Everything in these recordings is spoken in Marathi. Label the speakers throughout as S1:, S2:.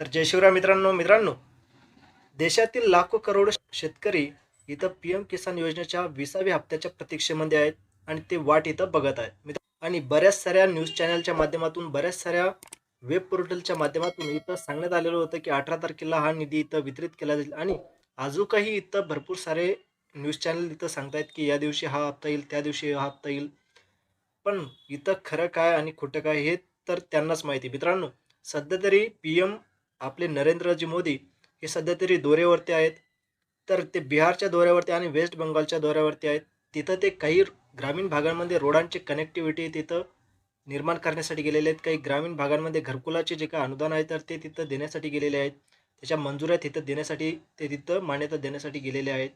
S1: तर जय शिवराय मित्रांनो मित्रांनो देशातील लाखो करोड शेतकरी इथं पी एम किसान योजनेच्या विसाव्या हप्त्याच्या प्रतीक्षेमध्ये आहेत आणि ते वाट इथं बघत आहेत. आणि बऱ्याच साऱ्या न्यूज चॅनलच्या माध्यमातून बऱ्याच साऱ्या वेब पोर्टलच्या माध्यमातून इथं सांगण्यात आलेलं होतं की अठरा तारखेला हा निधी इथं वितरित केला जाईल. आणि अजूनही इथं भरपूर सारे न्यूज चॅनल इथं सांगतायत की या दिवशी हा हप्ता येईल त्या दिवशी हा हप्ता येईल. पण इथं खरं काय आणि खोटं काय हे तर त्यांनाच माहिती मित्रांनो सध्या तरी पी एम आपले नरेंद्रजी मोदी हे सध्या तरी दौऱ्यावरती आहेत. तर ते बिहारच्या दौऱ्यावरती आणि वेस्ट बंगालच्या दौऱ्यावरती आहेत. तिथं ते काही ग्रामीण भागांमध्ये रोडांची कनेक्टिव्हिटी तिथं निर्माण करण्यासाठी गेलेले आहेत. काही ग्रामीण भागांमध्ये घरकुलाचे जे काही अनुदान आहे तर ते तिथं देण्यासाठी गेलेले आहेत. त्याच्या मंजुऱ्या तिथं देण्यासाठी ते तिथं मान्यता देण्यासाठी गेलेले आहेत.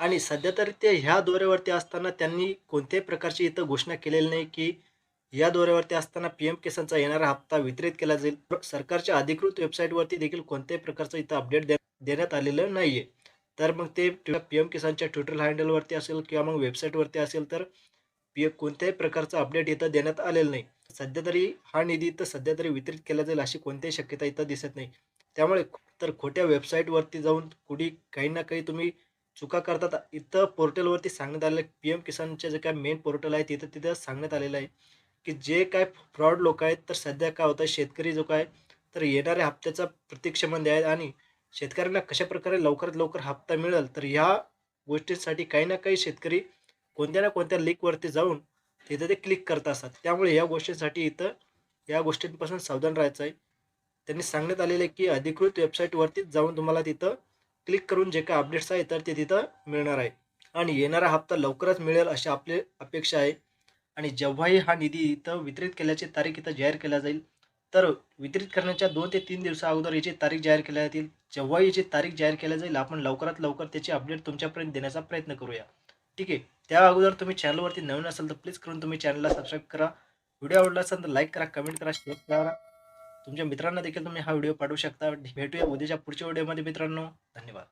S1: आणि सध्या तर ते ह्या दौऱ्यावरती असताना त्यांनी कोणत्याही प्रकारची इथं घोषणा केलेली नाही की या दौऱ्यावरती असताना पी एम किसानचा येणारा हप्ता वितरित केला जाईल. सरकारच्या अधिकृत वेबसाईटवरती देखील कोणत्याही प्रकारचं इथं अपडेट दे देण्यात आलेलं नाही आहे तर मग ते पी एम किसानच्या ट्विटर हँडलवरती असेल किंवा मग वेबसाईटवरती असेल तर पी कोणत्याही प्रकारचं अपडेट इथं देण्यात आलेलं नाही. सध्या तरी हा निधी इथं सध्या तरी वितरित केला जाईल अशी कोणतीही शक्यता इथं दिसत नाही. त्यामुळे तर खोट्या वेबसाईटवरती जाऊन कुणी काही ना काही तुम्ही चुका करतात. इथं पोर्टलवरती सांगण्यात आलेलं पी एम किसानचे जे काय मेन पोर्टल आहे तिथं तिथं सांगण्यात आलेलं आहे. की जे काय फ्रॉड लोक आहेत तर सध्या काय होतं शेतकरी जो काय तर येणाऱ्या हप्त्याचा प्रतीक्षेमध्ये आहेत आणि शेतकऱ्यांना कशा प्रकारे लवकरात लवकर हप्ता मिळेल तर ह्या गोष्टींसाठी काही ना काही शेतकरी कोणत्या ना कोणत्या लिंकवरती जाऊन तिथं ते क्लिक करत असतात. त्यामुळे या गोष्टींसाठी इथं या गोष्टींपासून सावधान राहायचं आहे. त्यांनी सांगण्यात आलेलं आहे की अधिकृत वेबसाईटवरतीच जाऊन तुम्हाला तिथं क्लिक करून जे काय अपडेट्स आहे तर ते तिथं मिळणार आहे. आणि येणारा हप्ता लवकरच मिळेल अशी आपली अपेक्षा आहे. आणि जेव्हाही हा निधी इथं वितरित केल्याची तारीख इथं जाहीर केला जाईल तर वितरित करण्याच्या दोन ते तीन दिवसा अगोदर याची तारीख जाहीर केल्या जातील. जेव्हा याची तारीख जाहीर केल्या जाईल आपण लवकरात लवकर त्याची अपडेट तुमच्यापर्यंत देण्याचा प्रयत्न करूया. ठीक आहे? त्या अगोदर तुम्ही चॅनलवरती नवीन असाल तर प्लीज करून तुम्ही चॅनलला सबस्क्राईब करा. व्हिडिओ आवडला असेल तर लाईक करा कमेंट करा शेअर करा. तुमच्या मित्रांना देखील तुम्ही हा व्हिडिओ पाठवू शकता. भेटूया उद्याच्या पुढच्या व्हिडिओमध्ये मित्रांनो. धन्यवाद.